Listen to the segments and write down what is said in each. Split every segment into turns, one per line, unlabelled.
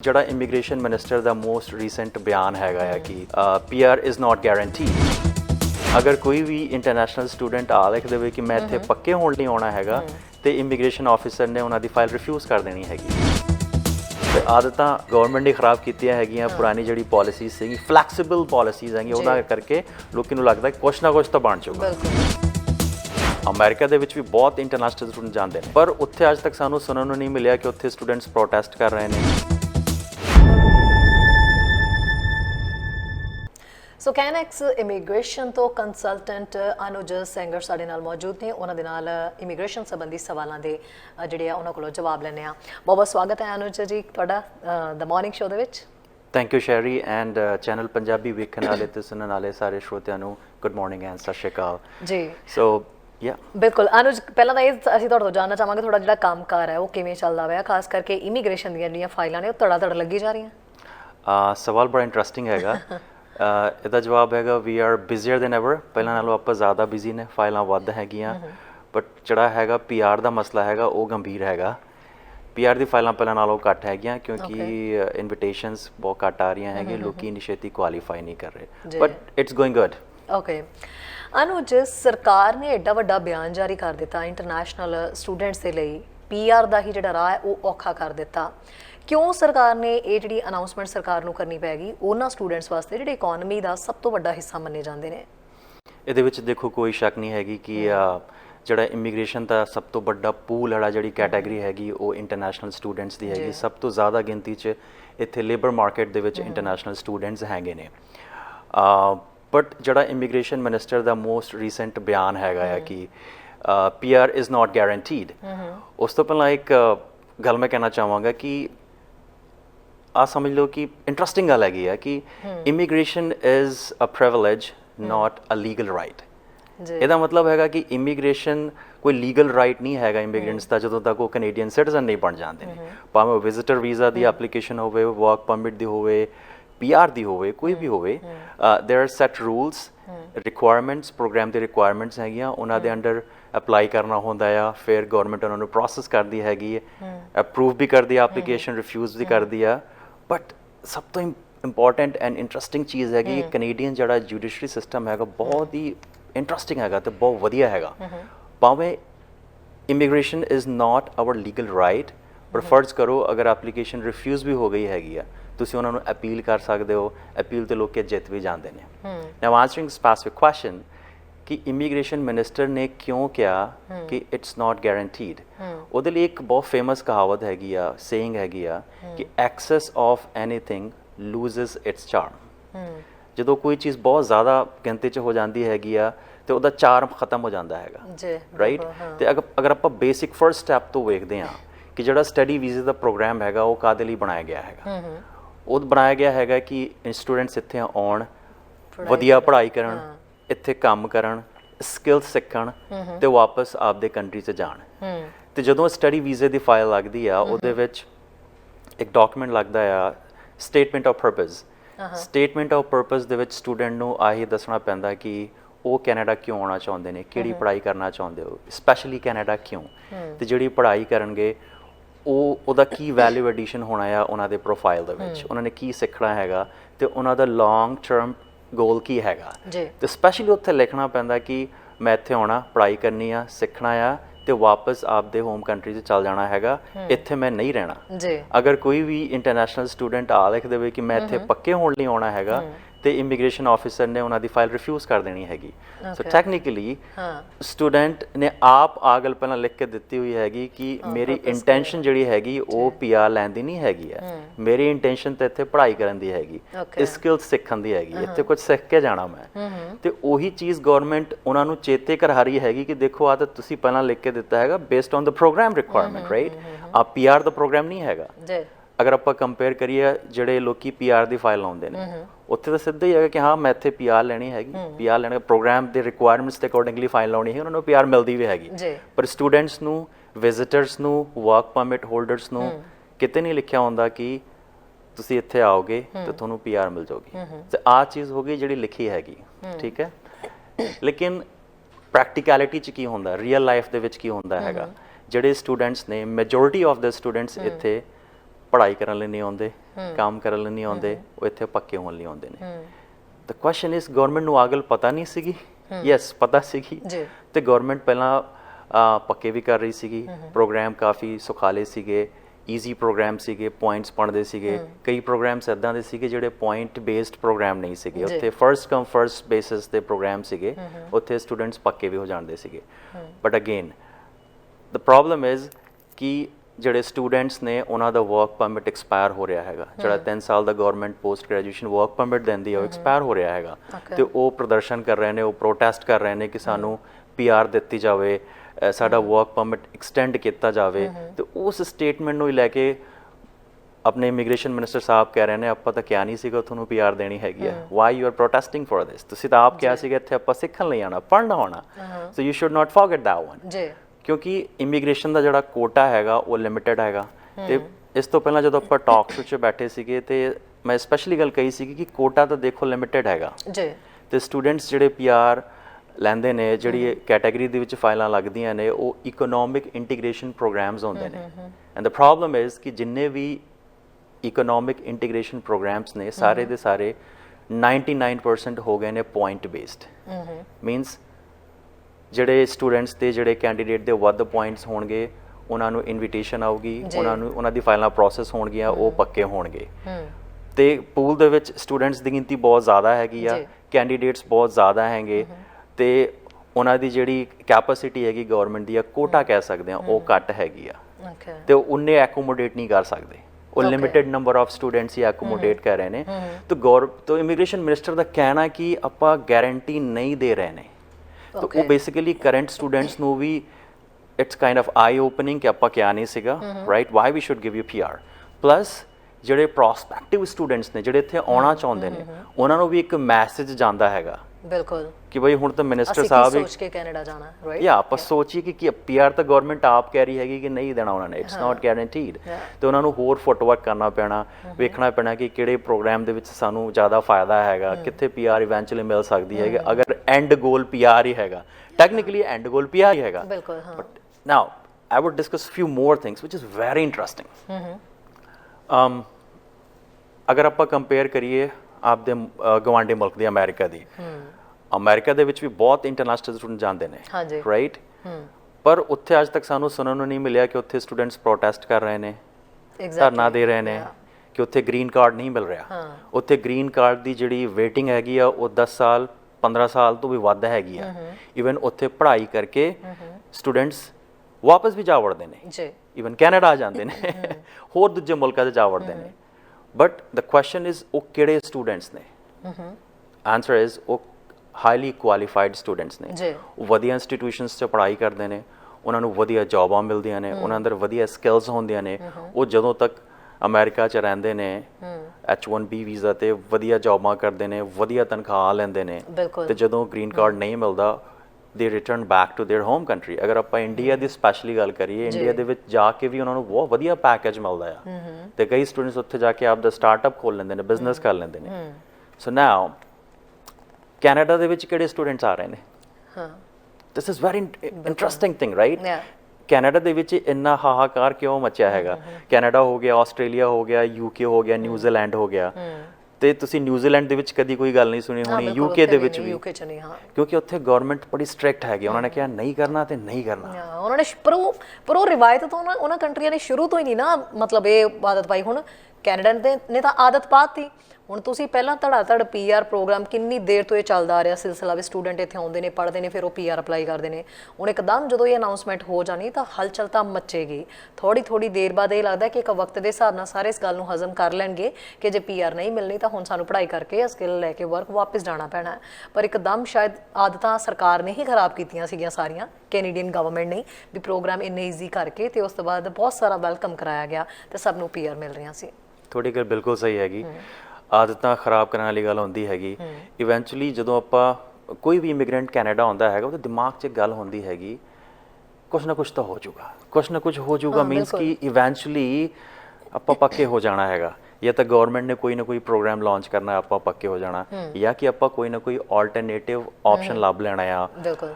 ਜਿਹੜਾ immigration minister ਦਾ most recent ਬਿਆਨ ਹੈਗਾ ਆ ਕਿ ਪੀਆਰ ਇਜ਼ ਨਾਟ ਗਾਰੰਟੀਡ ਅਗਰ ਕੋਈ ਵੀ ਇੰਟਰਨੈਸ਼ਨਲ ਸਟੂਡੈਂਟ ਆ ਲਿਖ ਦੇਵੇ ਕਿ ਮੈਂ ਇੱਥੇ ਪੱਕੇ ਹੋਣ ਲਈ ਆਉਣਾ ਹੈਗਾ ਤੇ ਇਮੀਗ੍ਰੇਸ਼ਨ ਆਫੀਸਰ ਨੇ ਉਹਨਾਂ ਦੀ ਫਾਈਲ ਰਿਫਿਊਜ਼ ਕਰ ਦੇਣੀ ਹੈਗੀ। ਤੇ ਆਦਤਾਂ ਗਵਰਨਮੈਂਟ ਨੇ ਖਰਾਬ ਕੀਤੀਆਂ ਹੈਗੀਆਂ ਪੁਰਾਣੀ ਜਿਹੜੀ ਪਾਲਿਸੀਜ਼ ਸੀਗੀ ਫਲੈਕਸੀਬਲ ਪਾਲਿਸੀਜ਼ ਹੈਗੀਆਂ ਉਹਨਾਂ ਕਰਕੇ ਲੋਕਾਂ ਨੂੰ ਲੱਗਦਾ ਕੁਛ ਨਾ ਕੁਛ ਤਾਂ ਬਣ ਜਾਊਗਾ।
ਬਿਲਕੁਲ।
ਅਮਰੀਕਾ ਦੇ ਵਿੱਚ ਵੀ ਬਹੁਤ ਇੰਟਰਨੈਸ਼ਨਲ ਸਟੂਡੈਂਟ ਜਾਂਦੇ ਨੇ ਪਰ ਉੱਥੇ ਅੱਜ ਤੱਕ ਸਾਨੂੰ ਸੁਣਨ ਨੂੰ ਨਹੀਂ ਮਿਲਿਆ ਕਿ ਉੱਥੇ ਸਟੂਡੈਂਟਸ ਪ੍ਰੋਟੈਸਟ ਕਰ ਰਹੇ ਨੇ।
ਸੋ ਕੈਨੈਕਸ ਇਮੀਗ੍ਰੇਸ਼ਨ ਤੋਂ ਕੰਸਲਟੈਂਟ ਅਨੁਜ ਸੈਂਗਰ ਸਾਡੇ ਨਾਲ ਮੌਜੂਦ ਨੇ। ਉਹਨਾਂ ਦੇ ਨਾਲ ਇਮੀਗ੍ਰੇਸ਼ਨ ਸੰਬੰਧੀ ਸਵਾਲਾਂ ਦੇ ਜਿਹੜੇ ਆ ਉਹਨਾਂ ਕੋਲੋਂ ਜਵਾਬ ਲੈਣੇ ਆ ਬਹੁਤ ਬਹੁਤ ਸਵਾਗਤ ਹੈ ਅਨੁਜ ਜੀ ਤੁਹਾਡਾ ਦ ਮਾਰਨਿੰਗ ਸ਼ੋਅ ਦੇ ਵਿੱਚ।
Thank you Sherry and channel Punjabi ਵੇਖਣ ਵਾਲੇ ਤੇ ਸੁਣਨ ਵਾਲੇ ਸਾਰੇ ਸ਼ਰੋਤਿਆਂ ਨੂੰ ਗੁੱਡ ਮਾਰਨਿੰਗ ਐਂਡ ਸਤਿ ਸ਼੍ਰੀ ਅਕਾਲ।
ਜੀ।
ਸੋ ਯਾ
ਬਿਲਕੁਲ। ਅਨੁਜ ਪਹਿਲਾਂ ਤਾਂ ਇਹ ਅਸੀਂ ਤੁਹਾਡੇ ਤੋਂ ਜਾਣਨਾ ਚਾਹਾਂਗੇ ਤੁਹਾਡਾ ਜਿਹੜਾ ਕੰਮਕਾਰ ਹੈ ਉਹ ਕਿਵੇਂ ਚੱਲਦਾ ਹੋਇਆ ਖਾਸ ਕਰਕੇ ਇਮੀਗ੍ਰੇਸ਼ਨ ਦੀਆਂ ਜਿਹੜੀਆਂ ਫਾਈਲਾਂ ਨੇ ਉਹ ਧੜਾ ਧੜ ਲੱਗੀ ਜਾ ਰਹੀਆਂ।
uh, ਸਵਾਲ ਬੜਾ ਇੰਟਰਸਟਿੰਗ ਹੈਗਾ। ਇਹਦਾ ਜਵਾਬ ਹੈਗਾ we are busier than ever ਪਹਿਲਾਂ ਨਾਲੋਂ ਆਪਾਂ ਜ਼ਿਆਦਾ ਬਿਜ਼ੀ ਨੇ ਫਾਈਲਾਂ ਵੱਧ ਹੈਗੀਆਂ ਬਟ ਜਿਹੜਾ ਹੈਗਾ ਪੀਆਰ ਦਾ ਮਸਲਾ ਹੈਗਾ ਉਹ ਗੰਭੀਰ ਹੈਗਾ। ਪੀਆਰ ਦੀ ਫਾਈਲਾਂ ਪਹਿਲਾਂ ਨਾਲੋਂ ਘੱਟ ਹੈਗੀਆਂ ਕਿਉਂਕਿ ਇਨਵੀਟੇਸ਼ਨਸ ਬਹੁਤ ਘੱਟ ਆ ਰਹੀਆਂ ਹੈਗੀਆਂ ਲੋਕੀ ਇਨੀਸ਼ੀਏਟਿਵ ਕੁਆਲੀਫਾਈ ਨਹੀਂ ਕਰ। ਰਹੇ। But it's going good
okay Anuj ਸਰਕਾਰ ਨੇ ਐਡਾ ਵੱਡਾ ਬਿਆਨ ਜਾਰੀ ਕਰ ਦਿੱਤਾ ਇੰਟਰਨੈਸ਼ਨਲ ਸਟੂਡੈਂਟਸ ਦੇ ਲਈ। ਪੀਆਰ ਦਾ ਹੀ ਜਿਹੜਾ ਰਾਹ ਹੈ ਉਹ ਔਖਾ ਕਰ ਦਿੱਤਾ। ਕਿਉਂ ਸਰਕਾਰ ਨੇ ਇਹ ਜਿਹੜੀ ਅਨਾਉਂਸਮੈਂਟ ਸਰਕਾਰ ਨੂੰ ਕਰਨੀ ਪੈਗੀ ਉਹਨਾਂ ਸਟੂਡੈਂਟਸ ਵਾਸਤੇ ਜਿਹੜੇ ਇਕਨੋਮੀ ਦਾ ਸਭ ਤੋਂ ਵੱਡਾ ਹਿੱਸਾ ਮੰਨੇ ਜਾਂਦੇ ਨੇ।
ਇਹਦੇ ਵਿੱਚ ਦੇਖੋ ਕੋਈ ਸ਼ੱਕ ਨਹੀਂ ਹੈਗੀ ਕਿ ਜਿਹੜਾ ਇਮੀਗ੍ਰੇਸ਼ਨ ਦਾ ਸਭ ਤੋਂ ਵੱਡਾ ਪੂਲ ਵਾਲਾ ਜਿਹੜੀ ਕੈਟਾਗਰੀ ਹੈਗੀ ਉਹ ਇੰਟਰਨੈਸ਼ਨਲ ਸਟੂਡੈਂਟਸ ਦੀ ਹੈਗੀ। ਸਭ ਤੋਂ ਜ਼ਿਆਦਾ ਗਿਣਤੀ 'ਚ ਇੱਥੇ ਲੇਬਰ ਮਾਰਕੀਟ ਦੇ ਵਿੱਚ ਇੰਟਰਨੈਸ਼ਨਲ ਸਟੂਡੈਂਟਸ ਹੈਗੇ ਨੇ। ਬਟ ਜਿਹੜਾ ਇਮੀਗ੍ਰੇਸ਼ਨ ਮਿਨਿਸਟਰ ਦਾ ਮੋਸਟ ਰੀਸੈਂਟ ਬਿਆਨ ਹੈਗਾ ਆ ਕਿ ਪੀਆਰ ਇਜ਼ ਨਾਟ ਗਾਰੰਟੀਡ ਉਸ ਤੋਂ ਪਹਿਲਾਂ ਇੱਕ ਅਹ, ਗੱਲ ਮੈਂ ਕਹਿਣਾ ਚਾਹਾਂਗਾ ਕਿ ਆ ਸਮਝ ਲਓ ਕਿ ਇੰਟਰਸਟਿੰਗ ਗੱਲ ਹੈਗੀ ਆ ਕਿ immigration is a privilege not a legal right
ਜੀ
ਇਹਦਾ ਮਤਲਬ ਹੈਗਾ ਕਿ ਇਮੀਗ੍ਰੇਸ਼ਨ ਕੋਈ ਲੀਗਲ ਰਾਈਟ ਨਹੀਂ ਹੈਗਾ ਇਮੀਗ੍ਰੈਂਟਸ ਦਾ ਜਦੋਂ ਤੱਕ ਉਹ ਕੈਨੇਡੀਅਨ ਸਿਟੀਜ਼ਨ ਨਹੀਂ ਬਣ ਜਾਂਦੇ ਨੇ ਭਾਵੇਂ ਉਹ ਵਿਜ਼ਿਟਰ ਵੀਜ਼ਾ ਦੀ ਐਪਲੀਕੇਸ਼ਨ ਹੋਵੇ ਵਰਕ ਪਰਮਿਟ ਦੀ ਹੋਵੇ ਪੀਆਰ ਦੀ ਹੋਵੇ ਕੋਈ ਵੀ ਹੋਵੇ there are set rules requirements program ਦੇ ਰਿਕੁਆਇਰਮੈਂਟਸ ਹੈਗੀਆਂ ਉਹਨਾਂ ਦੇ ਅੰਡਰ ਅਪਲਾਈ ਕਰਨਾ ਹੁੰਦਾ ਆ ਫਿਰ ਗਵਰਨਮੈਂਟ ਉਹਨਾਂ ਨੂੰ ਪ੍ਰੋਸੈਸ ਕਰਦੀ ਹੈਗੀ ਹੈ ਅਪਰੂਵ ਵੀ ਕਰਦੀ ਆ ਐਪਲੀਕੇਸ਼ਨ ਰਿਫਿਊਜ਼ ਵੀ ਕਰਦੀ ਆ। ਬਟ ਸਭ ਤੋਂ ਇੰਪੋਰਟੈਂਟ ਐਂਡ ਇੰਟਰਸਟਿੰਗ ਚੀਜ਼ ਹੈਗੀ ਕੈਨੇਡੀਅਨ ਜਿਹੜਾ ਜੁਡੀਸ਼ਰੀ ਸਿਸਟਮ ਹੈਗਾ ਬਹੁਤ ਹੀ ਇੰਟਰਸਟਿੰਗ ਹੈਗਾ ਤੇ ਬਹੁਤ ਵਧੀਆ ਹੈਗਾ। ਭਾਵੇਂ immigration is not our legal right ਪਰ ਫਰਜ਼ ਕਰੋ ਅਗਰ ਐਪਲੀਕੇਸ਼ਨ ਰਿਫਿਊਜ਼ ਵੀ ਹੋ ਗਈ ਹੈਗੀ ਆ ਤੁਸੀਂ ਉਹਨਾਂ ਨੂੰ ਅਪੀਲ ਕਰ ਸਕਦੇ ਹੋ ਅਪੀਲ ਤੇ ਲੋਕ ਜਿੱਤ ਵੀ ਜਾਂਦੇ ਨੇ। ਨਾਓ ਆਨਸਰਿੰਗ ਸਪੈਸਿਫਿਕ ਕੁਐਸਚਨ ਕਿ ਇਮੀਗ੍ਰੇਸ਼ਨ ਮਿਨਿਸਟਰ ਨੇ ਕਿਉਂ ਕਿਹਾ ਕਿ ਇਟਸ ਨਾਟ ਗਾਰੰਟੀਡ ਉਹਦੇ ਲਈ ਇੱਕ ਬਹੁਤ ਫੇਮਸ ਕਹਾਵਤ ਹੈਗੀ ਆ ਸੇਇੰਗ ਹੈਗੀ ਆ ਕਿ excess of anything loses its charm ਜਦੋਂ ਕੋਈ ਚੀਜ਼ ਬਹੁਤ ਜ਼ਿਆਦਾ ਗਿਣਤੀ 'ਚ ਹੋ ਜਾਂਦੀ ਹੈਗੀ ਆ ਤੇ ਉਹਦਾ ਚਾਰਮ ਖਤਮ ਹੋ ਜਾਂਦਾ ਹੈਗਾ।
ਜੀ
ਰਾਈਟ ਤੇ ਅਗਰ ਅਗਰ ਆਪਾਂ ਬੇਸਿਕ ਫਰਸਟ ਸਟੈਪ ਤੋਂ ਵੇਖਦੇ ਹਾਂ ਕਿ ਜਿਹੜਾ ਸਟੱਡੀ ਵੀਜ਼ੇ ਦਾ ਪ੍ਰੋਗਰਾਮ ਹੈਗਾ ਉਹ ਕਾਦੇ ਲਈ ਬਣਾਇਆ ਗਿਆ ਹੈਗਾ? ਉਹ ਬਣਾਇਆ ਗਿਆ ਹੈਗਾ ਕਿ ਸਟੂਡੈਂਟਸ ਇੱਥੇ ਆਉਣ ਵਧੀਆ ਪੜ੍ਹਾਈ ਕਰਨ ਇੱਥੇ ਕੰਮ ਕਰਨ ਸਕਿੱਲ ਸਿੱਖਣ ਤੇ ਵਾਪਸ ਆਪਦੇ ਕੰਟਰੀ 'ਚ ਜਾਣ। ਤੇ ਜਦੋਂ ਸਟੱਡੀ ਵੀਜ਼ੇ ਦੀ ਫਾਈਲ ਲੱਗਦੀ ਆ ਉਹਦੇ ਵਿੱਚ ਇੱਕ ਡਾਕੂਮੈਂਟ ਲੱਗਦਾ ਆ statement of purpose statement of purpose ਦੇ ਵਿੱਚ ਸਟੂਡੈਂਟ ਨੂੰ ਆਹੀ ਦੱਸਣਾ ਪੈਂਦਾ ਕਿ ਉਹ ਕੈਨੇਡਾ ਕਿਉਂ ਆਉਣਾ ਚਾਹੁੰਦੇ ਨੇ ਕਿਹੜੀ ਪੜ੍ਹਾਈ ਕਰਨਾ ਚਾਹੁੰਦੇ ਹੋ ਸਪੈਸ਼ਲੀ ਕੈਨੇਡਾ ਕਿਉਂ? ਤੇ ਜਿਹੜੀ ਪੜ੍ਹਾਈ ਕਰਨਗੇ ਉਹ ਉਹਦਾ ਕੀ ਵੈਲਿਊ ਐਡੀਸ਼ਨ ਹੋਣਾ ਆ ਉਹਨਾਂ ਦੇ ਪ੍ਰੋਫਾਈਲ ਦੇ ਵਿੱਚ? ਉਹਨਾਂ ਨੇ ਕੀ ਸਿੱਖਣਾ ਹੈਗਾ? ਤੇ ਉਹਨਾਂ ਦਾ ਲੌਂਗ ਟਰਮ ਗੋਲ ਕੀ ਹੈਗਾ। ਤੇ ਸਪੈਸ਼ਲੀ ਉੱਥੇ ਲਿਖਣਾ ਪੈਂਦਾ ਕਿ ਮੈਂ ਇੱਥੇ ਆਉਣਾ ਪੜ੍ਹਾਈ ਕਰਨੀ ਆ ਸਿੱਖਣਾ ਆ ਤੇ ਵਾਪਸ ਆਪਦੇ ਹੋਮ ਕੰਟਰੀ 'ਚ ਚੱਲ ਜਾਣਾ ਹੈਗਾ। ਇੱਥੇ ਮੈਂ ਨਹੀਂ ਰਹਿਣਾ।
ਜੀ।
ਅਗਰ ਕੋਈ ਵੀ ਇੰਟਰਨੈਸ਼ਨਲ ਸਟੂਡੈਂਟ ਆ ਲਿਖ ਦੇਵੇ ਕਿ ਮੈਂ ਇੱਥੇ ਪੱਕੇ ਹੋਣ ਲਈ ਆਉਣਾ ਹੈਗਾ ਤੇ ਇਮੀਗ੍ਰੇਸ਼ਨ ਆਫੀਸਰ ਨੇ ਉਹਨਾਂ ਦੀ ਫਾਈਲ ਰਿਫਿਊਜ਼ ਕਰ ਦੇਣੀ ਹੈਗੀ। ਸੋ ਟੈਕਨੀਕਲੀ
ਹਾਂ।
ਸਟੂਡੈਂਟ ਨੇ ਆਪ ਆ ਗੱਲ ਪਹਿਲਾਂ ਲਿਖ ਕੇ ਦਿੱਤੀ ਹੋਈ ਹੈਗੀ ਕਿ ਮੇਰੀ ਇੰਟੈਂਸ਼ਨ ਜਿਹੜੀ ਹੈਗੀ ਉਹ ਪੀਆਰ ਲੈਣ ਦੀ ਨਹੀਂ ਹੈਗੀ ਆ ਮੇਰੀ ਇੰਟੈਂਸ਼ਨ ਤਾਂ ਇੱਥੇ ਪੜ੍ਹਾਈ ਕਰਨ ਦੀ ਹੈਗੀ. ਸਕਿੱਲ ਸਿੱਖਣ ਦੀ ਹੈਗੀ। ਇੱਥੇ ਕੁਝ ਸਿੱਖ ਕੇ ਜਾਣਾ ਮੈਂ। ਤੇ ਉਹੀ ਚੀਜ਼ ਗਵਰਨਮੈਂਟ ਉਹਨਾਂ ਨੂੰ ਚੇਤੇ ਕਰ ਰਹੀ ਹੈਗੀ ਕਿ ਦੇਖੋ ਆ ਤਾਂ ਤੁਸੀਂ ਪਹਿਲਾਂ ਲਿਖ ਕੇ ਦਿੱਤਾ ਹੈਗਾ ਬੇਸਡ ਔਨ ਦਾ ਪ੍ਰੋਗਰਾਮ ਰਿਕੁਆਇਰਮੈਂਟ ਰਾਈਟ ਆ ਪੀਆਰ ਦਾ ਪ੍ਰੋਗਰਾਮ ਨਹੀਂ ਹੈਗਾ।
ਜੀ।
ਅਗਰ ਆਪਾਂ ਕੰਪੇਅਰ ਕਰੀਏ ਜਿਹੜੇ ਲੋਕੀ ਪੀਆਰ ਦੀ ਫਾਈਲ ਲਾਉਂਦੇ ਨੇ ਉੱਥੇ ਤਾਂ ਸਿੱਧਾ ਹੀ ਹੈਗਾ ਕਿ ਹਾਂ ਮੈਂ ਇੱਥੇ ਪੀਆਰ ਲੈਣੀ ਹੈਗੀ। ਪੀਆਰ ਲੈਣਾ ਪ੍ਰੋਗਰਾਮ ਦੇ ਰਿਕੁਆਇਰਮੈਂਟਸ ਦੇ ਅਕੋਰਡਿੰਗਲੀ ਫਾਈਲ ਲਾਉਣੀ ਹੈ ਉਹਨਾਂ ਨੂੰ ਪੀਆਰ ਮਿਲਦੀ ਵੀ ਹੈਗੀ। ਪਰ ਸਟੂਡੈਂਟਸ ਨੂੰ ਵਿਜ਼ਿਟਰਸ ਨੂੰ ਵਰਕ ਪਰਮਿਟ ਹੋਲਡਰਸ ਨੂੰ ਕਿਤੇ ਨਹੀਂ ਲਿਖਿਆ ਹੁੰਦਾ ਕਿ ਤੁਸੀਂ ਇੱਥੇ ਆਓਗੇ ਤੇ ਤੁਹਾਨੂੰ ਪੀਆਰ ਮਿਲ ਜਾਊਗੀ। ਤੇ ਆ ਚੀਜ਼ ਹੋ ਗਈ ਜਿਹੜੀ ਲਿਖੀ ਹੈਗੀ ਠੀਕ ਹੈ? ਲੇਕਿਨ ਪ੍ਰੈਕਟੀਕੈਲਿਟੀ ਚ ਕੀ ਹੁੰਦਾ? ਰੀਅਲ ਲਾਈਫ ਦੇ ਵਿੱਚ ਕੀ ਹੁੰਦਾ ਹੈਗਾ? ਜਿਹੜੇ ਸਟੂਡੈਂਟਸ ਨੇ ਮੈਜੋਰਿਟੀ ਆਫ ਦਾ ਸਟੂਡੈਂਟਸ ਇੱਥੇ ਪੜ੍ਹਾਈ ਕਰਨ ਲਈ ਨਹੀਂ ਆਉਂਦੇ ਕੰਮ ਕਰਨ ਲਈ ਨਹੀਂ ਆਉਂਦੇ ਉਹ ਇੱਥੇ ਪੱਕੇ ਹੋਣ ਲਈ ਆਉਂਦੇ ਨੇ। ਦ ਕੁਐਸਚਨ ਇਜ਼ ਗਵਰਨਮੈਂਟ ਨੂੰ ਆਗਲ ਪਤਾ ਨਹੀਂ ਸੀਗੀ? ਯੈਸ ਪਤਾ ਸੀਗੀ।
ਜੀ।
ਤੇ ਗਵਰਨਮੈਂਟ ਪਹਿਲਾਂ ਪੱਕੇ ਵੀ ਕਰ ਰਹੀ ਸੀਗੀ। ਪ੍ਰੋਗਰਾਮ ਕਾਫੀ ਸੁਖਾਲੇ ਸੀਗੇ। ਈਜ਼ੀ ਪ੍ਰੋਗਰਾਮ ਸੀਗੇ ਪੁਆਇੰਟਸ ਪੜਦੇ ਸੀਗੇ। ਕਈ ਪ੍ਰੋਗਰਾਮਸ ਇਦਾਂ ਦੇ ਸੀਗੇ ਜਿਹੜੇ ਪੁਆਇੰਟ ਬੇਸਡ ਪ੍ਰੋਗਰਾਮ ਨਹੀਂ ਸੀਗੇ। ਉੱਥੇ ਫਰਸਟ ਕਮ ਫਰਸਟ ਬੇਸਿਸ ਤੇ ਪ੍ਰੋਗਰਾਮ ਸੀਗੇ। ਉੱਥੇ ਸਟੂਡੈਂਟਸ ਪੱਕੇ ਵੀ ਹੋ ਜਾਂਦੇ ਸੀਗੇ। But again the problem is ਕਿ ਜਿਹੜੇ ਸਟੂਡੈਂਟਸ ਨੇ ਉਹਨਾਂ ਦਾ ਵਰਕ ਪਰਮਿਟ ਐਕਸਪਾਇਰ ਹੋ ਰਿਹਾ ਹੈਗਾ। ਜਿਹੜਾ 3 ਸਾਲ ਦਾ government post graduation work permit ਦਿੰਦੀ ਹੈ ਉਹ ਐਕਸਪਾਇਰ ਹੋ ਰਿਹਾ ਹੈਗਾ. ਤੇ ਉਹ ਪ੍ਰਦਰਸ਼ਨ ਕਰ ਰਹੇ ਨੇ ਉਹ ਪ੍ਰੋਟੈਸਟ ਕਰ ਰਹੇ ਨੇ ਕਿ ਸਾਨੂੰ ਪੀਆਰ ਦਿੱਤੀ ਜਾਵੇ ਸਾਡਾ ਵਰਕ ਪਰਮਿਟ ਐਕਸਟੈਂਡ ਕੀਤਾ ਜਾਵੇ। ਤੇ ਉਸ ਸਟੇਟਮੈਂਟ ਨੂੰ ਲੈ ਕੇ ਆਪਣੇ ਇਮੀਗ੍ਰੇਸ਼ਨ ਮਿਨਿਸਟਰ ਸਾਹਿਬ ਕਹਿ ਰਹੇ ਨੇ ਆਪਾਂ ਤਾਂ ਕਿਹਾ ਨਹੀਂ ਸੀਗਾ ਤੁਹਾਨੂੰ ਪੀਆਰ ਦੇਣੀ ਹੈਗੀ ਹੈ। Why you are protesting for this ਤੁਸੀਂ ਤਾਂ ਆਪ ਕਿਹਾ ਸੀਗਾ ਇੱਥੇ ਆਪਾਂ ਸਿੱਖਣ ਲਈ ਆਣਾ ਪੜ੍ਹਨਾ ਆਉਣਾ so you should not forget that one
ਜੀ।
ਕਿਉਂਕਿ ਇਮੀਗ੍ਰੇਸ਼ਨ ਦਾ ਜਿਹੜਾ ਕੋਟਾ ਹੈਗਾ ਉਹ ਲਿਮਿਟਿਡ ਹੈਗਾ। ਤੇ ਇਸ ਤੋਂ ਪਹਿਲਾਂ ਜਦੋਂ ਆਪਾਂ ਟਾਕ ਸ਼ੋ 'ਚ ਬੈਠੇ ਸੀਗੇ ਤੇ ਮੈਂ ਸਪੈਸ਼ਲੀ ਗੱਲ ਕਹੀ ਸੀਗੀ ਕਿ ਕੋਟਾ ਤਾਂ ਦੇਖੋ ਲਿਮਿਟਿਡ ਹੈਗਾ।
ਜੀ।
ਤੇ ਸਟੂਡੈਂਟਸ ਜਿਹੜੇ ਪੀਆਰ ਲੈਂਦੇ ਨੇ ਜਿਹੜੀ ਕੈਟਾਗਰੀ ਦੇ ਵਿੱਚ ਫਾਈਲਾਂ ਲੱਗਦੀਆਂ ਨੇ ਉਹ ਇਕਨੋਮਿਕ ਇੰਟੀਗ੍ਰੇਸ਼ਨ ਪ੍ਰੋਗਰਾਮਸ ਹੁੰਦੇ ਨੇ। ਐਂਡ ਦ ਪ੍ਰੋਬਲਮ ਇਜ਼ ਕਿ ਜਿੰਨੇ ਵੀ ਇਕਨੋਮਿਕ ਇੰਟੀਗ੍ਰੇਸ਼ਨ ਪ੍ਰੋਗਰਾਮਸ ਨੇ ਸਾਰੇ ਦੇ ਸਾਰੇ 99% ਹੋ ਗਏ ਨੇ ਪੁਆਇੰਟ ਬੇਸਡ ਮੀਨਸ ਜਿਹੜੇ ਸਟੂਡੈਂਟਸ ਤੇ ਜਿਹੜੇ ਕੈਂਡੀਡੇਟ ਦੇ ਵੱਧ ਪੁਆਇੰਟਸ ਹੋਣਗੇ ਉਹਨਾਂ ਨੂੰ ਇਨਵੀਟੇਸ਼ਨ ਆਊਗੀ। ਉਹਨਾਂ ਨੂੰ ਉਹਨਾਂ ਦੀ ਫਾਈਲਾਂ ਪ੍ਰੋਸੈਸ ਹੋਣਗੀਆਂ ਉਹ ਪੱਕੇ ਹੋਣਗੇ। ਤੇ ਪੂਲ ਦੇ ਵਿੱਚ ਸਟੂਡੈਂਟਸ ਦੀ ਗਿਣਤੀ ਬਹੁਤ ਜ਼ਿਆਦਾ ਹੈਗੀ ਆ। ਕੈਂਡੀਡੇਟਸ ਬਹੁਤ ਜ਼ਿਆਦਾ ਹੈਗੇ। ਤੇ ਉਹਨਾਂ ਦੀ ਜਿਹੜੀ ਕੈਪੈਸਿਟੀ ਹੈਗੀ ਗਵਰਨਮੈਂਟ ਦੀ ਆ ਕੋਟਾ ਕਹਿ ਸਕਦੇ ਆ ਉਹ ਘੱਟ ਹੈਗੀ ਆ। ਤੇ ਉਹਨੇ ਐਕੋਮੋਡੇਟ ਨਹੀਂ ਕਰ ਸਕਦੇ। ਉਹ. ਲਿਮਿਟਿਡ ਨੰਬਰ ਆਫ ਸਟੂਡੈਂਟਸ ਹੀ ਐਕੋਮੋਡੇਟ ਕਰ ਰਹੇ ਨੇ। ਤੇ ਗੌਰ ਤੋਂ ਇਮੀਗ੍ਰੇਸ਼ਨ ਮਿਨਿਸਟਰ ਦਾ ਕਹਿਣਾ ਕਿ ਆਪਾਂ ਗਾਰੰਟੀ ਨਹੀਂ ਦੇ ਰਹੇ ਨੇ. ਉਹ ਬੇਸਿਕਲੀ ਕਰੰਟ ਸਟੂਡੈਂਟਸ ਨੂੰ ਵੀ it's kind of eye opening ਕਿ ਆਪਾਂ ਕਿਹਾ ਨਹੀਂ ਸੀਗਾ right why we should give you PR plus ਜਿਹੜੇ ਪ੍ਰੋਸਪੈਕਟਿਵ ਸਟੂਡੈਂਟਸ ਨੇ ਜਿਹੜੇ ਇੱਥੇ ਆਉਣਾ ਚਾਹੁੰਦੇ ਨੇ ਉਹਨਾਂ ਨੂੰ ਵੀ ਇੱਕ ਮੈਸੇਜ ਜਾਂਦਾ ਹੈਗਾ
ਬਿਲਕੁਲ।
ਕਿ ਬਈ ਹੁਣ ਤਾਂ ਮਿਨਿਸਟਰ
ਅਸੀਂ ਕੀ
ਸਾਹਿਬ
ਸੋਚ ਕੇ ਕੈਨੇਡਾ ਜਾਣਾ ਰਾਈਟ
ਯਾ ਆਪਾਂ ਸੋਚੀਏ ਕਿ ਕੀ ਪੀਆਰ ਤਾਂ ਗਵਰਨਮੈਂਟ ਆਪ ਕਹਿ ਰਹੀ ਹੈਗੀ ਕਿ ਨਹੀਂ ਦੇਣਾ ਉਹਨਾਂ ਨੇ ਇਟਸ ਨਾਟ ਗਾਰੰਟੀਡ. ਤੇ ਉਹਨਾਂ ਨੂੰ ਹੋਰ ਫੁੱਟਵਰਕ ਕਰਨਾ ਪੈਣਾ ਵੇਖਣਾ ਪੈਣਾ ਕਿ ਕਿਹੜੇ ਪ੍ਰੋਗਰਾਮ ਦੇ ਵਿੱਚ ਸਾਨੂੰ ਜ਼ਿਆਦਾ ਫਾਇਦਾ ਹੈਗਾ ਕਿੱਥੇ ਪੀਆਰ ਇਵੈਂਚੁਅਲੀ ਮਿਲ ਸਕਦੀ ਹੈਗੀ ਅਗਰ ਐਂਡ ਗੋਲ ਪੀਆਰ ਹੀ ਹੈਗਾ। ਟੈਕਨੀਕਲੀ ਐਂਡ ਗੋਲ ਪੀਆਰ ਹੀ ਹੈਗਾ।
ਬਿਲਕੁਲ ਹਾਂ।
But now, I would discuss few more things, which is very interesting. Um, ਅਗਰ ਆਪਾਂ ਕੰਪੇਅਰ ਕਰੀਏ ਆਪਦੇ ਗਵਾਂਢੀ ਮੁਲਕ ਦੀ ਅਮਰੀਕਾ ਦੀ। ਅਮਰੀਕਾ ਦੇ ਵਿੱਚ ਵੀ ਬਹੁਤ ਇੰਟਰਨੈਸ਼ਨਲ ਸਟੂਡੈਂਟ ਜਾਂਦੇ ਨੇ
ਹਾਂਜੀ।
ਰਾਈਟ ਪਰ ਉੱਥੇ ਅੱਜ ਤੱਕ ਸਾਨੂੰ ਸੁਣਨ ਨੂੰ ਨਹੀਂ ਮਿਲਿਆ ਕਿ ਉੱਥੇ ਸਟੂਡੈਂਟਸ ਪ੍ਰੋਟੈਸਟ ਕਰ ਰਹੇ ਨੇ ਧਰਨਾ ਦੇ ਰਹੇ ਨੇ ਕਿ ਉੱਥੇ ਗ੍ਰੀਨ ਕਾਰਡ ਨਹੀਂ ਮਿਲ ਰਿਹਾ।
ਹਾਂ।
ਉੱਥੇ ਗ੍ਰੀਨ ਕਾਰਡ ਦੀ ਜਿਹੜੀ ਵੇਟਿੰਗ ਹੈਗੀ ਆ ਉਹ 10 ਸਾਲ 15 ਸਾਲ ਤੋਂ ਵੀ ਵੱਧ ਹੈਗੀ ਆ। ਇਵਨ ਉੱਥੇ ਪੜ੍ਹਾਈ ਕਰਕੇ ਸਟੂਡੈਂਟਸ ਵਾਪਸ ਵੀ ਜਾ ਵੜਦੇ ਨੇ।
ਜੀ।
ਇਵਨ ਕੈਨੇਡਾ ਆ ਜਾਂਦੇ ਨੇ। ਹੋਰ ਦੂਜੇ ਮੁਲਕਾਂ 'ਚ ਜਾ ਵੜਦੇ ਨੇ। ਬਟ ਦ ਕੁਐਸਚਨ ਇਜ਼ ਉਹ ਕਿਹੜੇ ਸਟੂਡੈਂਟਸ ਨੇ? ਆਨਸਰ ਇਜ਼ ਉਹ ਹਾਈਲੀ ਕੁਆਲੀਫਾਈਡ ਸਟੂਡੈਂਟਸ ਨੇ।
ਜੀ।
ਉਹ ਵਧੀਆ ਇੰਸਟੀਟਿਊਸ਼ਨਸ 'ਚ ਪੜ੍ਹਾਈ ਕਰਦੇ ਨੇ ਉਹਨਾਂ ਨੂੰ ਵਧੀਆ ਜੌਬਾਂ ਮਿਲਦੀਆਂ ਨੇ ਉਹਨਾਂ ਅੰਦਰ ਵਧੀਆ ਸਕਿੱਲਸ ਹੁੰਦੀਆਂ ਨੇ। ਉਹ ਜਦੋਂ ਤੱਕ ਅਮਰੀਕਾ 'ਚ ਰਹਿੰਦੇ ਨੇ H1B ਵੀਜ਼ਾ ਤੇ ਵਧੀਆ ਜੌਬਾਂ ਕਰਦੇ ਨੇ ਵਧੀਆ ਤਨਖਾਹ ਲੈਂਦੇ ਨੇ
ਬਿਲਕੁਲ।
ਤੇ ਜਦੋਂ ਗ੍ਰੀਨ ਕਾਰਡ ਨਹੀਂ ਮਿਲਦਾ ਦੇ return back to there home country ਅਗਰ ਆਪਾਂ ਇੰਡੀਆ ਦੀ ਸਪੈਸ਼ਲੀ ਗੱਲ ਕਰੀਏ ਇੰਡੀਆ ਦੇ ਵਿੱਚ ਜਾ ਕੇ ਵੀ ਉਹਨਾਂ ਨੂੰ ਬਹੁਤ ਵਧੀਆ ਪੈਕੇਜ ਮਿਲਦਾ ਆ ਤੇ ਕਈ ਸਟੂਡੈਂਟਸ ਉੱਥੇ ਜਾ ਕੇ ਆਪਦਾ ਸਟਾਰਟਅਪ ਖੋਲ ਲੈਂਦੇ ਨੇ ਬਿਜ਼ਨਸ ਕਰ ਲੈਂਦੇ ਨੇ ਸੋ ਨਾਓ ਕੈਨੇਡਾ ਦੇ ਵਿੱਚ ਕਿਹੜੇ ਸਟੂਡੈਂਟਸ ਆ ਰਹੇ ਨੇ
ਹਾਂ
this is very interesting thing right
Yeah.
Canada ਦੇ ਵਿੱਚ ਇੰਨਾ ਹਾਹਾਕਾਰ ਕਿਉਂ ਮਚਿਆ ਹੈਗਾ ਕੈਨੇਡਾ ਹੋ ਗਿਆ ਆਸਟ੍ਰੇਲੀਆ ਹੋ ਗਿਆ ਯੂਕੇ ਹੋ ਗਿਆ ਨਿਊਜ਼ੀਲੈਂਡ ਹੋ ਗਿਆ ਤੇ ਤੁਸੀਂ ਨਿਊਜ਼ੀਲੈਂਡ ਦੇ ਵਿੱਚ ਕਦੀ ਕੋਈ ਗੱਲ ਨਹੀਂ ਸੁਣੀ ਹੋਣੀ ਯੂਕੇ ਦੇ ਵਿੱਚ ਵੀ।
ਯੂਕੇ ਚ ਨਹੀਂ ਹਾਂ।
ਕਿਉਂਕਿ ਉੱਥੇ ਗਵਰਨਮੈਂਟ ਬੜੀ ਸਟ੍ਰਿਕਟ ਹੈਗੀ ਉਹਨਾਂ ਨੇ ਕਿਹਾ ਨਹੀਂ ਕਰਨਾ ਤੇ ਨਹੀਂ ਕਰਨਾ।
ਉਹਨਾਂ ਨੇ ਪਰ ਉਹ ਪਰ ਉਹ ਰਿਵਾਇਤ ਤੋਂ ਉਹਨਾਂ ਕੰਟਰੀਆਂ ਨੇ ਸ਼ੁਰੂ ਤੋਂ ਹੀ ਨਹੀਂ ਨਾ ਮਤਲਬ ਇਹ ਆਦਤ ਪਾਈ। ਹੁਣ ਕੈਨੇਡਾ ਨੇ ਨੇ ਤਾਂ ਆਦਤ ਪਾਤੀ ਹੁਣ ਤੁਸੀਂ ਪਹਿਲਾਂ ਧੜਾ ਧੜ ਪੀਆਰ ਪ੍ਰੋਗਰਾਮ ਕਿੰਨੀ ਦੇਰ ਤੋਂ ਇਹ ਚੱਲਦਾ ਆ ਰਿਹਾ ਸਿਲਸਿਲਾ ਵੀ ਸਟੂਡੈਂਟ ਇੱਥੇ ਆਉਂਦੇ ਨੇ ਪੜ੍ਹਦੇ ਨੇ ਫਿਰ ਉਹ ਪੀਆਰ ਅਪਲਾਈ ਕਰਦੇ ਨੇ। ਹੁਣ ਇੱਕਦਮ ਜਦੋਂ ਇਹ ਅਨਾਉਂਸਮੈਂਟ ਹੋ ਜਾਣੀ ਤਾਂ ਹਲਚਲ ਤਾਂ ਮੱਚੇਗੀ। ਥੋੜੀ ਥੋੜੀ ਦੇਰ ਬਾਅਦ ਇਹ ਲੱਗਦਾ ਕਿ ਇੱਕ ਵਕਤ ਦੇ ਹਿਸਾਬ ਨਾਲ ਸਾਰੇ ਇਸ ਗੱਲ ਨੂੰ ਹਜ਼ਮ ਕਰ ਲੈਣਗੇ ਕਿ ਜੇ ਪੀਆਰ ਨਹੀਂ ਮਿਲਣੀ ਤਾਂ ਹੁਣ ਸਾਨੂੰ ਪੜ੍ਹਾਈ ਕਰਕੇ ਜਾਂ ਸਕਿੱਲ ਲੈ ਕੇ ਵਰਕ ਵਾਪਸ ਜਾਣਾ ਪੈਣਾ ਹੈ। ਪਰ ਇੱਕਦਮ ਸ਼ਾਇਦ ਆਦਤਾਂ ਸਰਕਾਰ ਨੇ ਹੀ ਖਰਾਬ ਕੀਤੀਆਂ ਸੀਗੀਆਂ ਸਾਰੀਆਂ ਕੈਨੇਡੀਅਨ ਗਵਰਨਮੈਂਟ ਨੇ ਵੀ ਪ੍ਰੋਗਰਾਮ ਇੰਨੇ ਈਜ਼ੀ ਕਰਕੇ ਤੇ ਉਸ ਤੋਂ ਬਾਅਦ ਬਹੁਤ ਸਾਰਾ ਵੈਲਕਮ ਕਰਾਇਆ ਗਿਆ ਤੇ ਸਭ ਨੂੰ ਪੀਆਰ ਮਿਲ ਰਹੀਆਂ ਸੀ।
ਤੁਹਾਡੀ ਗੱਲ ਬਿਲਕੁਲ ਸਹੀ ਹੈਗੀ। ਆਦਤਾਂ ਖਰਾਬ ਕਰਨ ਵਾਲੀ ਗੱਲ ਹੁੰਦੀ ਹੈਗੀ। ਇਵੈਂਚੁਅਲੀ ਜਦੋਂ ਆਪਾਂ ਕੋਈ ਵੀ ਇਮੀਗ੍ਰੈਂਟ ਕੈਨੇਡਾ ਆਉਂਦਾ ਹੈਗਾ ਉਹਦੇ ਦਿਮਾਗ 'ਚ ਗੱਲ ਹੁੰਦੀ ਹੈਗੀ ਕੁਛ ਨਾ ਕੁਛ ਤਾਂ ਹੋ ਜਾਊਗਾ। ਕੁਛ ਨਾ ਕੁਛ ਹੋ ਜਾਊਗਾ ਮੀਨਸ ਕਿ ਇਵੈਂਚੁਅਲੀ ਆਪਾਂ ਪੱਕੇ ਹੋ ਜਾਣਾ ਹੈਗਾ। ਜਾਂ ਤਾਂ ਗਵਰਨਮੈਂਟ ਨੇ ਕੋਈ ਨਾ ਕੋਈ ਪ੍ਰੋਗਰਾਮ ਲਾਂਚ ਕਰਨਾ ਆਪਾਂ ਪੱਕੇ ਹੋ ਜਾਣਾ। ਜਾਂ ਕਿ ਆਪਾਂ ਕੋਈ ਨਾ ਕੋਈ ਆਲਟਰਨੇਟਿਵ ਆਪਸ਼ਨ ਲੱਭ ਲੈਣਾ ਆ।
ਬਿਲਕੁਲ।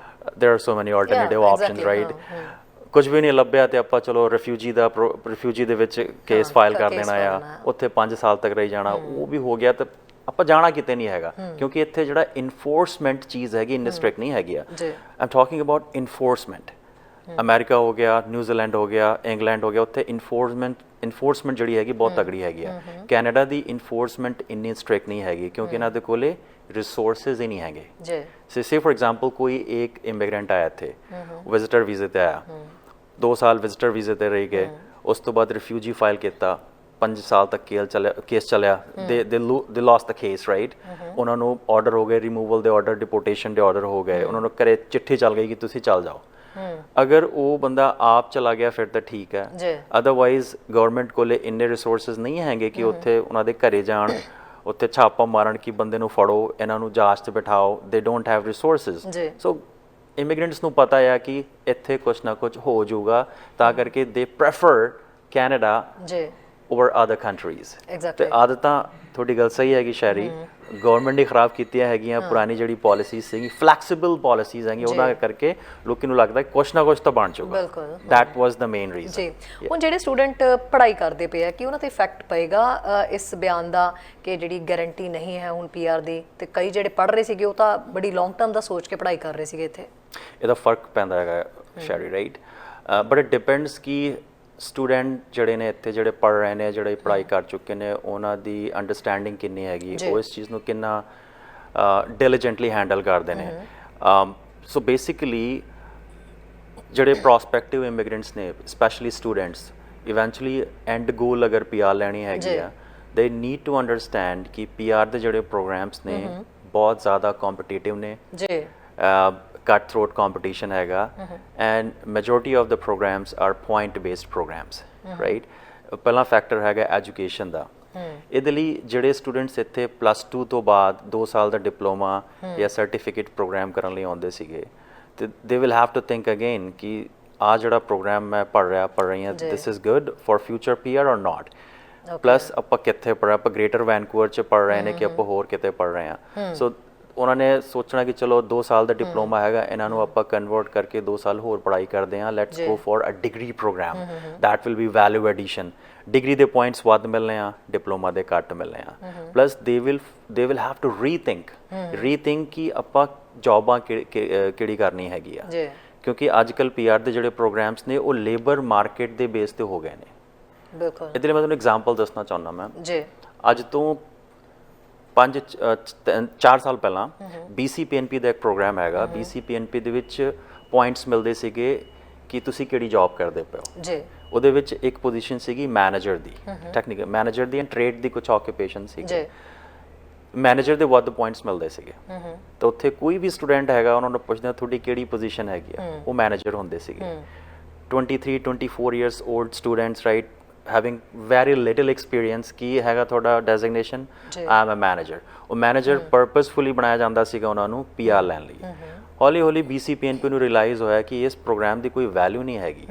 Many alternative
Yeah,
options
exactly,
right?
ਹਾਂ,
ਕੁਝ ਵੀ ਨਹੀਂ ਲੱਭਿਆ ਤੇ ਆਪਾਂ ਚਲੋ ਰਿਫਿਊਜੀ ਦਾ ਰਿਫਿਊਜੀ ਦੇ ਵਿੱਚ ਕੇਸ ਫਾਈਲ ਕਰ
case
ਦੇਣਾ
file
ਆ
ਕਰਨਾ।
ਉੱਥੇ 5 ਸਾਲ ਤੱਕ ਰਹੀ ਜਾਣਾ ਉਹ ਵੀ ਹੋ ਗਿਆ ਤੇ ਆਪਾਂ ਜਾਣਾ ਕਿਤੇ ਨਹੀਂ ਹੈਗਾ ਕਿਉਂਕਿ ਇੱਥੇ ਜਿਹੜਾ ਇਨਫੋਰਸਮੈਂਟ ਚੀਜ਼ ਹੈਗੀ ਇੰਨੀ ਸਟ੍ਰਿਕਟ ਨਹੀਂ ਹੈਗੀ ਆ
ਜੀ।
I'm talking about enforcement America ਹੋ ਗਿਆ ਨਿਊਜ਼ੀਲੈਂਡ ਹੋ ਗਿਆ ਇੰਗਲੈਂਡ ਹੋ ਗਿਆ ਉੱਥੇ ਇਨਫੋਰਸਮੈਂਟ ਇਨਫੋਰਸਮੈਂਟ ਜਿਹੜੀ ਹੈਗੀ ਬਹੁਤ ਤਗੜੀ ਹੈਗੀ ਆ ਕੈਨੇਡਾ ਦੀ ਇਨਫੋਰਸਮੈਂਟ ਇੰਨੀ ਸਟ੍ਰਿਕਟ ਨਹੀਂ ਹੈਗੀ ਕਿਉਂਕਿ ਇਹਨਾਂ ਦੇ ਕੋਲੇ ਰਿਸੋਰਸਸ ਹੀ ਨਹੀਂ ਹੈਗੇ
ਜੀ
से से फॉर एग्जांपल कोई एक इमिग्रेंट आया थे विजिटर वीजे ਤੇ ਆਇਆ 2 ਸਾਲ ਵਿਜ਼ਿਟਰ ਵੀਜ਼ੇ ਤੇ ਰਹੀ ਗਏ। ਉਸ ਤੋਂ ਬਾਅਦ ਰਿਫਿਊਜੀ ਫਾਈਲ ਕੀਤਾ। 5 ਸਾਲ ਤੱਕ ਕੇਸ ਚੱਲਿਆ ਕੇਸ ਚੱਲਿਆ। ਦੇ ਦੇ ਦੇ ਲਾਸਟ ਦ ਕੇਸ ਰਾਈਟ ਉਹਨਾਂ ਨੂੰ ਆਰਡਰ ਹੋ ਗਏ ਰਿਮੂਵਲ ਦੇ ਆਰਡਰ ਡਿਪੋਰਟੇਸ਼ਨ ਦੇ ਆਰਡਰ ਹੋ ਗਏ। ਉਹਨਾਂ ਨੂੰ ਘਰੇ ਚਿੱਠੀ ਚੱਲ ਗਈ ਕਿ ਤੁਸੀਂ ਚੱਲ ਜਾਓ। ਅਗਰ ਉਹ ਬੰਦਾ ਆਪ ਚਲਾ ਗਿਆ ਫਿਰ ਤਾਂ ਠੀਕ ਹੈ। ਅਦਰਵਾਈਜ਼ ਗਵਰਨਮੈਂਟ ਕੋਲੇ ਇੰਨੇ ਰਿਸੋਰਸਸ ਨਹੀਂ ਹੈਗੇ ਕਿ ਉੱਥੇ ਉਹਨਾਂ ਦੇ ਘਰੇ ਜਾਣ ਉੱਥੇ ਛਾਪਾ ਮਾਰਨ ਕਿ ਬੰਦੇ ਨੂੰ ਫੜੋ ਇਹਨਾਂ ਨੂੰ ਜਾਂਚ ਤੇ ਬਿਠਾਓ। They don't have
resources.
So immigrants ਨੂੰ ਪਤਾ ਹੈ ਕਿ ਇੱਥੇ ਕੁਝ ਨਾ ਕੁਝ ਹੋ ਜਾਊਗਾ ਤਾਂ ਕਰਕੇ ਦੇ ਪ੍ਰੈਫਰ ਕੈਨੇਡਾ
ਜੀ।
ਓਵਰ ਅਦਰ ਕੰਟਰੀਜ਼
ਐਗਜ਼ੈਕਟਲੀ
ਤੇ ਆਦਤਾਂ ਤੁਹਾਡੀ ਗੱਲ ਸਹੀ ਹੈਗੀ ਸ਼ਹਿਰੀ ਗਵਰਨਮੈਂਟ ਨੇ ਖਰਾਬ ਕੀਤੀਆਂ ਹੈਗੀਆਂ ਪੁਰਾਣੀ ਜਿਹੜੀ ਪਾਲਿਸੀਜ਼ ਸੀਗੀ ਫਲੈਕਸੀਬਲ ਪਾਲਿਸੀਜ਼ ਹੈਗੀਆਂ ਉਹਨਾਂ ਕਰਕੇ ਲੋਕਾਂ ਨੂੰ ਲੱਗਦਾ ਕੁਝ ਨਾ ਕੁਝ ਤਾਂ ਬਣ ਜਾਊਗਾ।
ਬਿਲਕੁਲ
that was the main reason
ਜੀ। ਹੁਣ ਜਿਹੜੇ ਸਟੂਡੈਂਟ ਪੜ੍ਹਾਈ ਕਰਦੇ ਪਏ ਆ ਕਿ ਉਹਨਾਂ ਤੇ ਇਫੈਕਟ ਪਏਗਾ ਇਸ ਬਿਆਨ ਦਾ ਕਿ ਜਿਹੜੀ ਗਾਰੰਟੀ ਨਹੀਂ ਹੈ ਹੁਣ ਪੀਆਰ ਦੀ? ਤੇ ਕਈ ਜਿਹੜੇ ਪੜ੍ਹ ਰਹੇ ਸੀਗੇ ਉਹ ਤਾਂ ਬੜੀ ਲੌਂਗ ਟਰਮ ਦਾ ਸੋਚ ਕੇ ਪੜ੍ਹਾਈ ਕਰ ਰਹੇ ਸੀਗੇ ਇੱਥੇ।
ਇਹਦਾ ਫ਼ਰਕ ਪੈਂਦਾ ਹੈਗਾ Sherry right but it depends ਕਿ ਸਟੂਡੈਂਟ ਜਿਹੜੇ ਨੇ ਇੱਥੇ ਜਿਹੜੇ ਪੜ ਰਹੇ ਨੇ ਜਿਹੜੇ ਪੜ੍ਹਾਈ ਕਰ ਚੁੱਕੇ ਨੇ ਉਹਨਾਂ ਦੀ ਅੰਡਰਸਟੈਂਡਿੰਗ ਕਿੰਨੀ ਹੈਗੀ ਉਹ ਇਸ ਚੀਜ਼ ਨੂੰ ਕਿੰਨਾ ਡਿਲੀਜੈਂਟਲੀ ਹੈਂਡਲ ਕਰਦੇ ਨੇ। ਸੋ ਬੇਸਿਕਲੀ ਜਿਹੜੇ ਪ੍ਰੋਸਪੈਕਟਿਵ ਇਮੀਗ੍ਰੈਂਟਸ ਨੇ specially students eventually and goal ਅਗਰ ਪੀਆਰ ਲੈਣੀ ਹੈਗੀ। ਆ ਦੇ ਨੀਡ ਟੂ ਅੰਡਰਸਟੈਂਡ ਕਿ ਪੀਆਰ ਦੇ ਜਿਹੜੇ ਪ੍ਰੋਗਰਾਮਸ ਨੇ ਬਹੁਤ ਜ਼ਿਆਦਾ ਕੰਪੀਟੀਟਿਵ ਨੇ।
ਜੀ।
ਕਟ ਥਰੋਟ ਕੰਪੀਟੀਸ਼ਨ ਹੈਗਾ and majority of the programs are point based programs right ਪਹਿਲਾ ਫੈਕਟਰ ਹੈਗਾ ਐਜੂਕੇਸ਼ਨ ਦਾ। ਇਹਦੇ ਲਈ ਜਿਹੜੇ ਸਟੂਡੈਂਟਸ ਇੱਥੇ ਪਲੱਸ 2 ਤੋਂ ਬਾਅਦ 2 ਸਾਲ ਦਾ ਡਿਪਲੋਮਾ ਜਾਂ ਸਰਟੀਫਿਕੇਟ ਪ੍ਰੋਗਰਾਮ ਕਰਨ ਲਈ ਆਉਂਦੇ ਸੀਗੇ ਤੇ they will have to think again ਕਿ ਆ ਜਿਹੜਾ ਪ੍ਰੋਗਰਾਮ ਮੈਂ ਪੜ ਰਿਹਾ ਪੜ ਰਹੀ ਹਾਂ this is good for future PR or not plus ਆਪਾਂ ਕਿੱਥੇ ਪੜ ਆਪਾਂ ਗ੍ਰੇਟਰ ਵੈਨਕੂਵਰ ਚ ਪੜ ਰਹੇ ਨੇ ਕਿ ਆਪਾਂ ਹੋਰ ਕਿਤੇ ਪੜ ਰਹੇ ਹਾਂ। ਸੋ ਉਹਨਾਂ ਨੇ ਸੋਚਣਾ ਕਿ ਚਲੋ 2 ਸਾਲ ਦਾ ਡਿਪਲੋਮਾ ਹੈਗਾ ਇਹਨਾਂ ਨੂੰ ਆਪਾਂ ਕਨਵਰਟ ਕਰਕੇ 2 ਸਾਲ ਹੋਰ ਪੜ੍ਹਾਈ ਕਰਦੇ ਹਾਂ। Let's go for a degree program that will be value addition. Degree ਦੇ ਪੁਆਇੰਟਸ ਵੱਧ ਮਿਲਨੇ ਆ ਡਿਪਲੋਮਾ ਦੇ ਘੱਟ ਮਿਲਨੇ ਆ। Plus they will they will have to rethink rethink ਕਿ ਆਪਾਂ ਜੌਬਾਂ ਕਿਹੜੀ ਕਰਨੀ ਹੈਗੀ ਆ।
ਜੀ।
ਕਿਉਂਕਿ ਅੱਜ ਕੱਲ ਪੀਆਰ ਦੇ ਜਿਹੜੇ ਪ੍ਰੋਗਰਾਮਸ ਨੇ ਉਹ ਲੇਬਰ ਮਾਰਕੀਟ ਦੇ ਬੇਸ ਤੇ ਹੋ ਗਏ ਨੇ।
ਬਿਲਕੁਲ।
ਇਹਦੇ ਲਈ ਮੈਂ ਤੁਹਾਨੂੰ ਐਗਜ਼ਾਮਪਲ ਦੱਸਣਾ ਚਾਹੁੰਦਾ ਮੈਂ।
ਜੀ।
ਅੱਜ ਤੋਂ 5 4 ਸਾਲ ਪਹਿਲਾਂ BCPNP ਦਾ ਇੱਕ ਪ੍ਰੋਗਰਾਮ ਹੈਗਾ। BCPNP ਦੇ ਵਿੱਚ ਪੁਆਇੰਟਸ ਮਿਲਦੇ ਸੀਗੇ ਕਿ ਤੁਸੀਂ ਕਿਹੜੀ ਜੌਬ ਕਰਦੇ ਪਏ ਹੋ।
ਜੀ।
ਉਹਦੇ ਵਿੱਚ ਇੱਕ ਪੋਜੀਸ਼ਨ ਸੀਗੀ ਮੈਨੇਜਰ ਦੀ ਟੈਕਨੀਕਲ ਮੈਨੇਜਰ ਦੀ ਐਂਡ ਟ੍ਰੇਡ ਦੀ ਕੁਝ ਆਕੂਪੇਸ਼ਨ ਸੀਗੀ।
ਜੀ।
ਮੈਨੇਜਰ ਦੇ ਵੱਧ ਪੁਆਇੰਟਸ ਮਿਲਦੇ ਸੀਗੇ। ਤਾਂ ਉੱਥੇ ਕੋਈ ਵੀ ਸਟੂਡੈਂਟ ਹੈਗਾ ਉਹਨਾਂ ਨੂੰ ਪੁੱਛਦੇ ਤੁਹਾਡੀ ਕਿਹੜੀ ਪੋਜੀਸ਼ਨ ਹੈਗੀ ਆ? ਉਹ ਮੈਨੇਜਰ ਹੁੰਦੇ ਸੀਗੇ। 23 24 years old students right having very little experience ਕੀ ਹੈਗਾ ਤੁਹਾਡਾ
designation.
I am a manager ਉਹ ਮੈਨੇਜਰ ਪਰਪਸਫੁਲੀ ਬਣਾਇਆ ਜਾਂਦਾ ਸੀਗਾ ਉਹਨਾਂ ਨੂੰ ਪੀਆਰ ਲੈਣ ਲਈ। ਹੌਲੀ ਹੌਲੀ BCPNP ਨੂੰ ਰਿਅਲਾਈਜ਼ ਹੋਇਆ ਕਿ ਇਸ ਪ੍ਰੋਗਰਾਮ ਦੀ ਕੋਈ ਵੈਲਿਊ ਨਹੀਂ ਹੈਗੀ।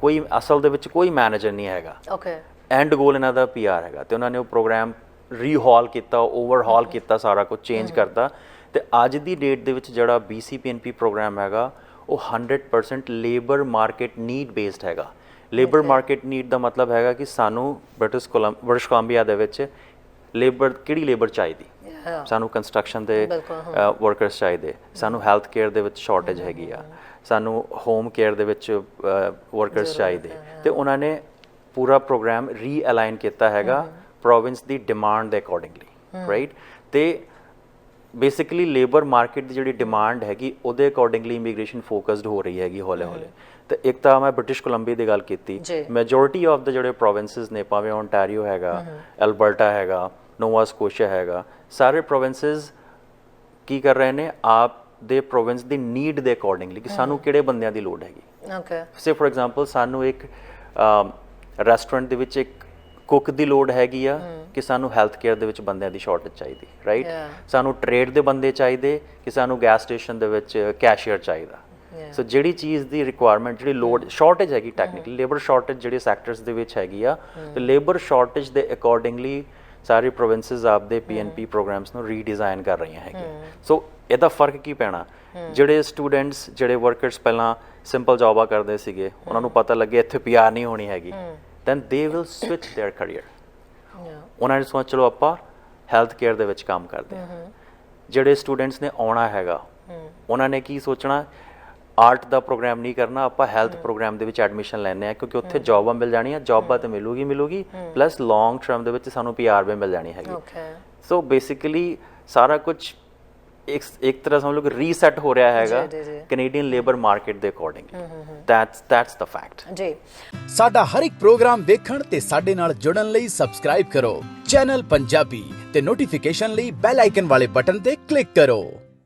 ਕੋਈ ਅਸਲ ਦੇ ਵਿੱਚ ਕੋਈ ਮੈਨੇਜਰ ਨਹੀਂ ਹੈਗਾ।
ਓਕੇ
ਐਂਡ ਗੋਲ ਇਹਨਾਂ ਦਾ ਪੀਆਰ ਹੈਗਾ ਤੇ ਉਹਨਾਂ ਨੇ ਉਹ ਪ੍ਰੋਗਰਾਮ ਰੀਹਾਲ ਕੀਤਾ ਓਵਰਹਾਲ ਕੀਤਾ ਸਾਰਾ ਕੁਝ ਚੇਂਜ ਕਰਤਾ। ਤੇ ਅੱਜ ਦੀ ਡੇਟ ਦੇ ਵਿੱਚ ਜਿਹੜਾ BCPNP ਪ੍ਰੋਗਰਾਮ ਹੈਗਾ ਉਹ 100% ਲੇਬਰ ਮਾਰਕੀਟ ਨੀਡ ਬੇਸਡ ਹੈਗਾ। ਲੇਬਰ ਮਾਰਕੀਟ ਨੀਡ ਦਾ ਮਤਲਬ ਹੈਗਾ ਕਿ ਸਾਨੂੰ ਬ੍ਰਿਟਿਸ਼ ਬ੍ਰਿਟਿਸ਼ ਕੋਲੰਬੀਆ ਦੇ ਵਿੱਚ ਲੇਬਰ ਕਿਹੜੀ ਲੇਬਰ ਚਾਹੀਦੀ? ਸਾਨੂੰ ਕੰਸਟਰਕਸ਼ਨ ਦੇ ਵਰਕਰਸ ਚਾਹੀਦੇ। ਸਾਨੂੰ ਹੈਲਥ ਕੇਅਰ ਦੇ ਵਿੱਚ ਸ਼ਾਰਟੇਜ ਹੈਗੀ ਆ। ਸਾਨੂੰ ਹੋਮ ਕੇਅਰ ਦੇ ਵਿੱਚ ਵਰਕਰਸ ਚਾਹੀਦੇ। ਤੇ ਉਹਨਾਂ ਨੇ ਪੂਰਾ ਪ੍ਰੋਗਰਾਮ ਰੀਅਲਾਈਨ ਕੀਤਾ ਹੈਗਾ ਪ੍ਰੋਵਿੰਸ ਦੀ ਡਿਮਾਂਡ ਦੇ ਅਕੋਰਡਿੰਗਲੀ ਰਾਈਟ ਤੇ ਬੇਸਿਕਲੀ ਲੇਬਰ ਮਾਰਕੀਟ ਦੀ ਜਿਹੜੀ ਡਿਮਾਂਡ ਹੈਗੀ ਉਹਦੇ ਅਕੋਰਡਿੰਗਲੀ ਇਮੀਗ੍ਰੇਸ਼ਨ ਫੋਕਸਡ ਹੋ ਰਹੀ ਹੈਗੀ ਹੌਲੇ ਹੌਲੇ। ਤੇ ਇੱਕ ਤਾਂ ਮੈਂ ਬ੍ਰਿਟਿਸ਼ ਕੋਲੰਬੀਆ ਦੀ ਗੱਲ ਕੀਤੀ। ਮੈਜੋਰਿਟੀ ਆਫ ਦਾ ਜਿਹੜੇ ਪ੍ਰੋਵਿੰਸਸ ਨੇ ਭਾਵੇਂ ਓਨਟਾਰੀਓ ਹੈਗਾ ਐਲਬਰਟਾ ਹੈਗਾ ਨੋਵਾ ਸਕੋਸ਼ੀਆ ਹੈਗਾ ਸਾਰੇ ਪ੍ਰੋਵਿੰਸਸ ਕੀ ਕਰ ਰਹੇ ਨੇ? ਆਪ ਦੇ ਪ੍ਰੋਵਿੰਸ ਦੀ ਨੀਡ ਦੇ ਅਕੋਰਡਿੰਗਲੀ ਕਿ ਸਾਨੂੰ ਕਿਹੜੇ ਬੰਦਿਆਂ ਦੀ ਲੋੜ ਹੈਗੀ।
ਓਕੇ
ਸੇ ਫॉर ਐਗਜ਼ਾਮਪਲ ਸਾਨੂੰ ਇੱਕ ਰੈਸਟੋਰੈਂਟ ਦੇ ਵਿੱਚ ਇੱਕ ਕੁੱਕ ਦੀ ਲੋੜ ਹੈਗੀ ਆ ਕਿ ਸਾਨੂੰ ਹੈਲਥ ਕੇਅਰ ਦੇ ਵਿੱਚ ਬੰਦਿਆਂ ਦੀ ਸ਼ਾਰਟੇਜ ਚਾਹੀਦੀ ਰਾਈਟ. ਸਾਨੂੰ ਟ੍ਰੇਡ ਦੇ ਬੰਦੇ ਚਾਹੀਦੇ ਕਿ ਸਾਨੂੰ ਗੈਸ ਸਟੇਸ਼ਨ ਦੇ ਵਿੱਚ ਕੈਸ਼ੀਅਰ ਚਾਹੀਦਾ. ਸੋ ਜਿਹੜੀ ਚੀਜ਼ ਦੀ ਰਿਕੁਆਇਰਮੈਂਟ ਜਿਹੜੀ ਲੋਡ ਸ਼ਾਰਟੇਜ ਹੈਗੀ ਟੈਕਨੀਕਲੀ ਲੇਬਰ ਸ਼ਾਰਟੇਜ ਜਿਹੜੇ ਸੈਕਟਰਸ ਦੇ ਵਿੱਚ ਹੈਗੀ ਆ ਤੇ ਲੇਬਰ ਸ਼ਾਰਟੇਜ ਦੇ ਅਕੋਰਡਿੰਗਲੀ ਸਾਰੇ ਪ੍ਰੋਵਿੰਸਸ ਆਪਦੇ ਪੀਐਨਪੀ ਪ੍ਰੋਗਰਾਮਸ ਨੂੰ ਰੀਡਿਜ਼ਾਈਨ ਕਰ ਰਹੀਆਂ ਹੈਗੀਆਂ। ਸੋ ਇਹਦਾ ਫ਼ਰਕ ਕੀ ਪੈਣਾ? ਜਿਹੜੇ ਸਟੂਡੈਂਟਸ ਜਿਹੜੇ ਵਰਕਰਸ ਪਹਿਲਾਂ ਸਿੰਪਲ ਜੌਬਾਂ ਕਰਦੇ ਸੀਗੇ ਉਹਨਾਂ ਨੂੰ ਪਤਾ ਲੱਗੇ ਇੱਥੇ ਪੀਆਰ ਨਹੀਂ ਹੋਣੀ ਹੈਗੀ। then they will switch their career. ਉਹਨਾਂ ਨੇ ਸੋਚ ਚਲੋ ਆਪਾਂ ਹੈਲਥ ਕੇਅਰ ਦੇ ਵਿੱਚ ਕੰਮ ਕਰਦੇ ਹਾਂ। ਜਿਹੜੇ ਸਟੂਡੈਂਟਸ ਨੇ ਆਉਣਾ ਹੈਗਾ ਉਹਨਾਂ ਨੇ ਕੀ ਸੋਚਣਾ? ਆਰਟ ਦਾ ਪ੍ਰੋਗਰਾਮ ਨਹੀਂ ਕਰਨਾ ਆਪਾਂ ਹੈਲਥ ਪ੍ਰੋਗਰਾਮ ਦੇ ਵਿੱਚ ਐਡਮਿਸ਼ਨ ਲੈਣੇ ਆ ਕਿਉਂਕਿ ਉੱਥੇ ਜੌਬਾਂ ਮਿਲ ਜਾਣੀਆਂ ਜੌਬਾਂ ਤੇ ਮਿਲੂਗੀ ਮਿਲੂਗੀ ਪਲੱਸ ਲੌਂਗ ਟਰਮ ਦੇ ਵਿੱਚ ਸਾਨੂੰ ਪੀਆਰ ਵੀ ਮਿਲ ਜਾਣੀ ਹੈਗੀ। ਸੋ ਬੇਸਿਕਲੀ ਸਾਰਾ ਕੁਝ ਇੱਕ ਇੱਕ ਤਰ੍ਹਾਂ ਸਮਝ ਲਓ ਕਿ ਰੀਸੈਟ ਹੋ ਰਿਹਾ ਹੈਗਾ। ਕੈਨੇਡੀਅਨ ਲੇਬਰ ਮਾਰਕੀਟ ਦੇ according that's that's the fact
ਜੀ।
ਸਾਡਾ ਹਰ ਇੱਕ ਪ੍ਰੋਗਰਾਮ ਦੇਖਣ ਤੇ ਸਾਡੇ ਨਾਲ ਜੁੜਨ ਲਈ ਸਬਸਕ੍ਰਾਈਬ ਕਰੋ। ਚੈਨਲ ਪੰਜਾਬੀ ਤੇ ਨੋਟੀਫਿਕੇਸ਼ਨ ਲਈ ਬੈਲ ਆਈਕਨ ਵਾਲੇ ਬਟਨ ਤੇ ਕਲਿੱਕ ਕਰੋ।